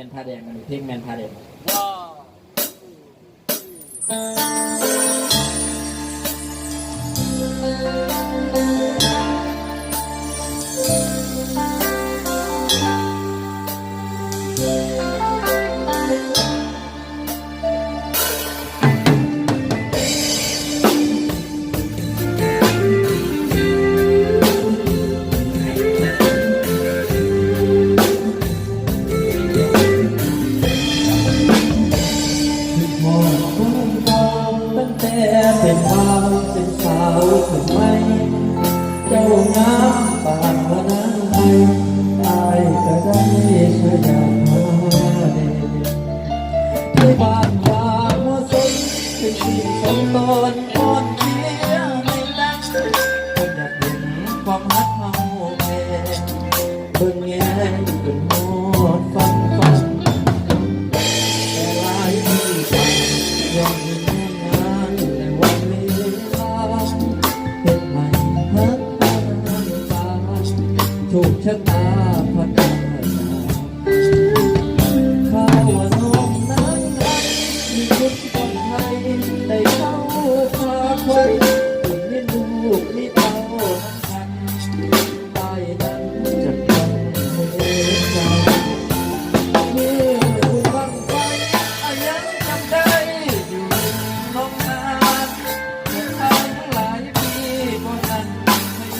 แมนพาเดงมันอยู่เท่งแมนพาเดงว้า ความรักเฮาแพงเบิ่งแง่เพลินหัว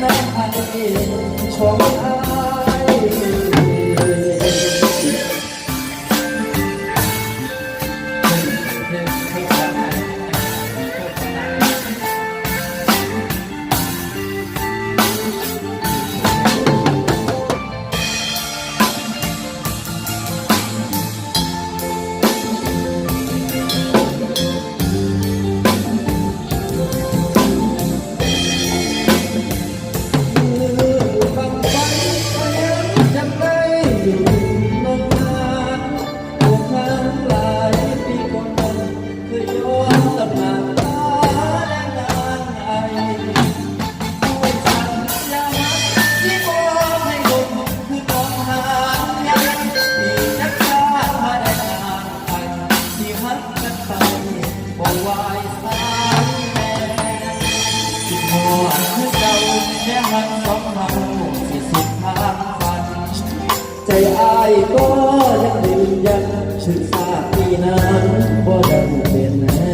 แม่ไทยของไทย ค่วันสองเราสิสุดทางฝัน ใจอายก็ยังยืนยัชื่อสาปีนั้นบ่ดังเปลี่ยนแน่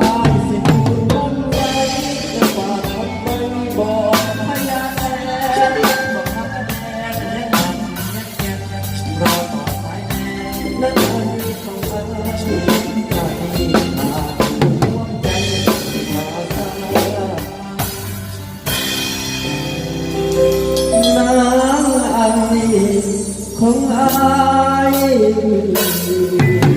อายสิดูบนใจจะฝากคำไว้บอกพยาแท้บอกทักแท้ยังหนักยังแก่รอต่อสายแน่นั่นคือคำว่า 红啊一